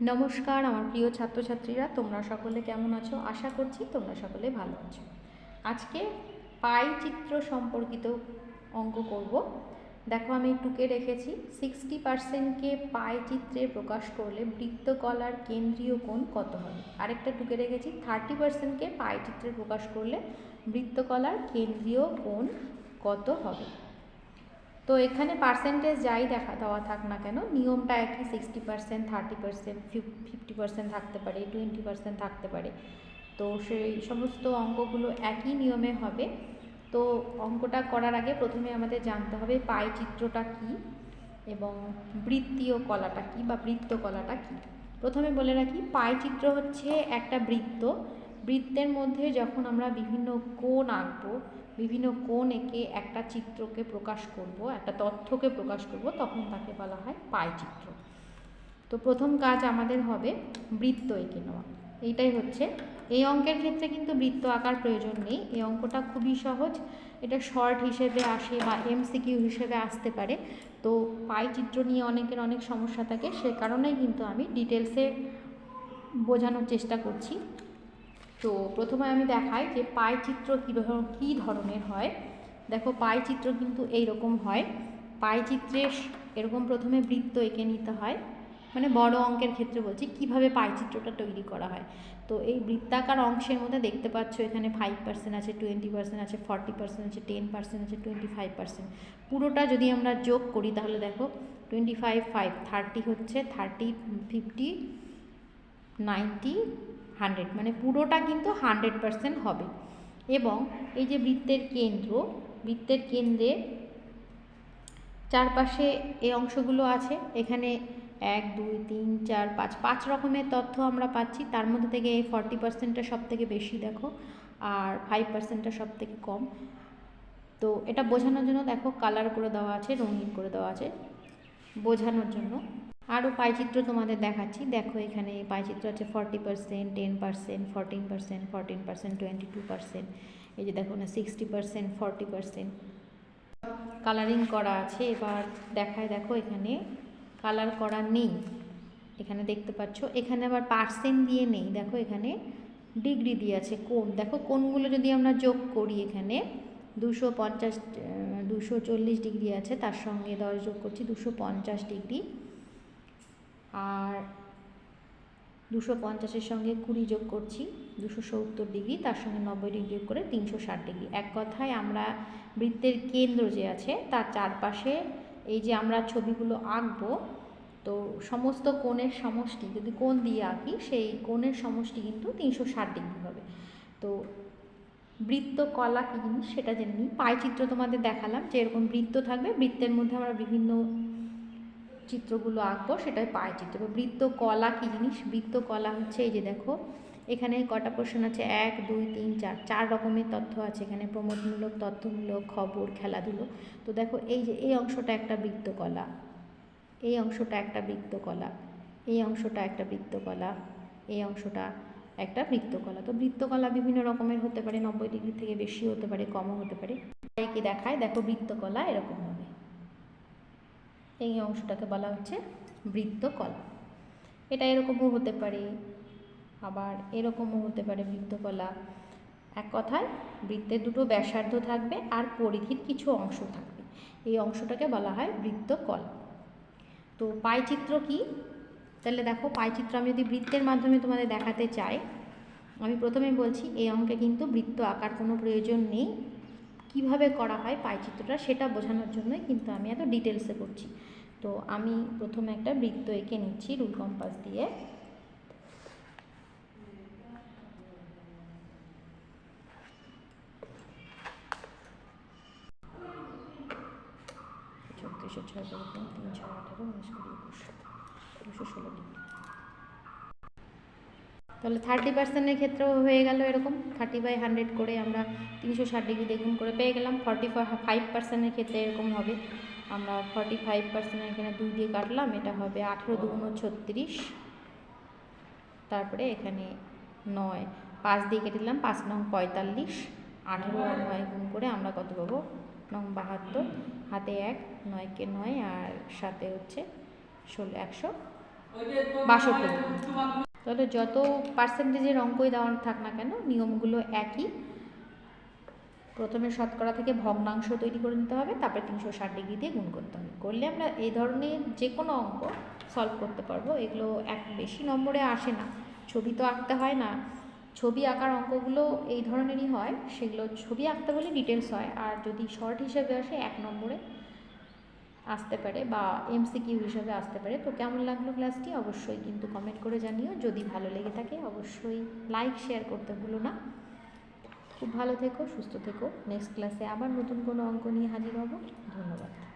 নমস্কার, আমার প্রিয় ছাত্রছাত্রীরা, তোমরা সকলে কেমন আছো? আশা করছি তোমরা সকলে ভালো আছো। আজকে পাই চিত্র সম্পর্কিত অঙ্ক করব। দেখো, আমি টুকে রেখেছি। সিক্সটি পার্সেন্টকে পাই চিত্রে প্রকাশ করলে বৃত্তকলার কেন্দ্রীয় কোণ কত হবে? আরেকটা টুকে রেখেছি। থার্টি পার্সেন্টকে পাই চিত্রে প্রকাশ করলে বৃত্তকলার কেন্দ্রীয় কোণ কত হবে? তো এখানে পার্সেন্টেজ যাই দেখা, দেওয়া থাক না কেন, নিয়মটা একই sixty percent thirty percent fifty percent থাকতে পারে টোয়েন্টি পার্সেন্ট থাকতে পারে। তো সেই সমস্ত অঙ্কগুলো একই নিয়মে হবে। তো অঙ্কটা করার আগে প্রথমে আমাদের জানতে হবে পাই চিত্রটা কী এবং বৃত্তীয় কলাটা কী বা বৃত্ত কলাটা কী। প্রথমে বলে রাখি, পাই চিত্র হচ্ছে একটা বৃত্ত। বৃত্তের মধ্যে যখন আমরা বিভিন্ন কোণ আঁকবো বিভিন্ন কোণ এঁকে একটা চিত্রকে প্রকাশ করব, একটা তথ্যকে প্রকাশ করব, তখন তাকে বলা হয় পাই চিত্র তো প্রথম কাজ আমাদের হবে বৃত্ত এঁকে নেওয়া। এইটাই হচ্ছে। এই অঙ্কের ক্ষেত্রে কিন্তু বৃত্ত আঁকার প্রয়োজন নেই। এই অঙ্কটা খুবই সহজ। এটা শর্ট হিসেবে আসে বা এমসিকিউ হিসেবে আসতে পারে। তো পাই চিত্র নিয়ে অনেকের অনেক সমস্যা থাকে। সে কারণেই কিন্তু আমি ডিটেলসে বোঝানোর চেষ্টা করছি। তো প্রথমে আমি দেখাই যে পাই চিত্র কী কী ধরনের হয়। দেখো পাই চিত্র কিন্তু এই রকম হয়। পাই চিত্রে এরকম প্রথমে বৃত্ত এঁকে নিতে হয়। মানে বড় অঙ্কের ক্ষেত্রে বলছি, কীভাবে পাই চিত্রটা তৈরি করা হয়। তো এই বৃত্তাকার অংশের মধ্যে দেখতে পাচ্ছ এখানে ফাইভ পার্সেন্ট আছে টোয়েন্টি পার্সেন্ট আছে ফর্টি পার্সেন্ট আছে টেন পার্সেন্ট আছে টোয়েন্টি ফাইভ পার্সেন্ট পুরোটা যদি আমরা যোগ করি তাহলে দেখো টোয়েন্টি ফাইভ ফাইভ থার্টি হচ্ছে থার্টি ফিফটি নাইনটি হান্ড্রেড মানে পুরোটা কিন্তু হান্ড্রেড পারসেন্ট হবে। এবং এই যে বৃত্তের কেন্দ্র, বৃত্তের কেন্দ্রে চারপাশে এই অংশগুলো আছে। এখানে এক, দুই, তিন, চার, পাঁচ পাঁচ রকমের তথ্য আমরা পাচ্ছি। তার মধ্যে থেকে এই ফর্টি পার্সেন্টটা সব থেকে বেশি দেখো, আর ফাইভ পার্সেন্টটা সব থেকে কম। তো এটা বোঝানোর জন্য দেখো কালার করে দেওয়া আছে, রঙিন করে দেওয়া আছে। বোঝানোর জন্য। আরও পাইচিত্র তোমাদের দেখাচ্ছি। দেখো এখানে পাইচিত্র আছে forty percent ten percent fourteen percent fourteen percent twenty two percent এই যে দেখো না sixty percent forty percent colouring করা আছে, এবার দেখায় দেখো এখানে কালার করা নেই। এখানে দেখতে পাচ্ছ, এখানে আবার পার্সেন্ট দিয়ে নেই। দেখো এখানে ডিগ্রি দিয়ে আছে কোন দেখো কোনগুলো যদি আমরা যোগ করি এখানে, দুশো পঞ্চাশ দুশো চল্লিশ ডিগ্রি আছে, তার সঙ্গে দশ যোগ করছি, দুশো পঞ্চাশ ডিগ্রি আর দুশো পঞ্চাশের সঙ্গে কুড়ি যোগ করছি, দুশো সত্তর ডিগ্রি, তার সঙ্গে নব্বই ডিগ্রি যোগ করে তিনশো ষাট ডিগ্রি। এক কথায় আমরা বৃত্তের কেন্দ্র যে আছে, তার চারপাশে এই যে আমরা ছবিগুলো আঁকবো, তো সমস্ত কোণের সমষ্টি, যদি কোণ দিয়ে আঁকি, সেই কোণের সমষ্টি কিন্তু তিনশো ষাট ডিগ্রি হবে। তো বৃত্ত কলা কী জিনিস? সেটা জেনে নিই। পায়চিত্র তোমাদের দেখালাম যে এরকম বৃত্ত থাকবে, বৃত্তের মধ্যে আমরা বিভিন্ন চিত্রগুলো আঁকবো সেটাই পায় চিত্র। বৃত্ত কলা কী জিনিস? বৃত্ত কলা হচ্ছে এই যে দেখো, এখানে কটা পোর্শন আছে? এক, দুই, তিন, চার চার রকমের তথ্য আছে এখানে, প্রমোদমূলক, তথ্যমূলক, খবর, খেলাধুলো। তো দেখো, এই যে, এই অংশটা একটা বৃত্তকলা এই অংশটা একটা বৃত্তকলা এই অংশটা একটা বৃত্তকলা এই অংশটা একটা বৃত্তকলা তো বৃত্তকলা বিভিন্ন রকমের হতে পারে, নব্বই ডিগ্রি থেকে বেশি হতে পারে, কমও হতে পারে। কি দেখায়? দেখো বৃত্তকলা এরকম এই অংশটাকে বলা হচ্ছে বৃত্তকলা এটা এরকমও হতে পারে, আবার এরকমও হতে পারে বৃত্তকলা এক কথায়, বৃত্তের দুটো ব্যাসার্ধ থাকবে আর পরিধির কিছু অংশ থাকবে। এই অংশটাকে বলা হয় বৃত্তকলা তো পাইচিত্র কি? তাহলে দেখো পাইচিত্র আমি যদি বৃত্তের মাধ্যমে তোমাদের দেখাতে চাই, আমি প্রথমে বলছি, এই অঙ্কে কিন্তু বৃত্ত আঁকার কোনো প্রয়োজন নেই। কীভাবে করা হয় পাইচিত্রটা সেটা বোঝানোর জন্যই কিন্তু আমি এত ডিটেলসে করছি। তো আমি প্রথমে একটা বৃত্ত এঁকে নিচ্ছি রুল কম্পাস দিয়ে। ছত্রিশশো ছয় তিন ছয় আঠারো, উনিশ কুড়ি একুশ, দুশো ষোলো ডিগ্রি। তাহলে থার্টি পার্সেন্টের ক্ষেত্রেও হয়ে গেল এরকম। থার্টি বাই হান্ড্রেড করে আমরা তিনশো ষাট ডিগ্রি দ্বিগুণ করে পেয়ে গেলাম। ফর্টি ফাইভ পার্সেন্টের ক্ষেত্রে এরকম হবে। আমরা ফর্টি ফাইভ পার্সেন্টের এখানে দুই দিয়ে কাটলাম, এটা হবে আঠেরো দুগুণ ছত্রিশ। তারপরে এখানে নয়, পাঁচ দিয়ে কেটে দিলাম, পাঁচ নং পঁয়তাল্লিশ। আঠেরো আর নয় গুণ করে আমরা কত পাবো? নং বাহাত্তর। হাতে এক, নয়কে নয় আর সাথে হচ্ছে ষোলো, একশো বাষট্টি। তাহলে যত পার্সেন্টেজের অঙ্কই দেওয়া থাক না কেন, নিয়মগুলো একই। প্রথমে শতকরা থেকে ভগ্নাংশ তৈরি করে নিতে হবে, তারপরে তিনশো ষাট ডিগ্রি দিয়ে গুণ করতে হবে। করলে আমরা এই ধরনের যে কোনো অঙ্ক সলভ করতে পারব। এগুলো এক বেশি নম্বরে আসে না। ছবি তো আঁকতে হয় না। ছবি আঁকার অঙ্কগুলো এই ধরনেরই হয়। সেগুলো ছবি আঁকতে বলে ডিটেলস হয়। আর যদি শর্ট হিসেবে আসে, এক নম্বরে আসতে পারে বা এমসিকিউ হিসাবে আসতে পারে। তো কেমন লাগল ক্লাসটি? অবশ্যই কিন্তু কমেন্ট করে জানিও। যদি ভালো লেগে থাকে, অবশ্যই লাইক শেয়ার করতে ভুলো না। খুব ভালো থেকো, সুস্থ থেকো। নেক্সট ক্লাসে আবার নতুন কোনো অঙ্ক নিয়ে হাজির হব। ধন্যবাদ।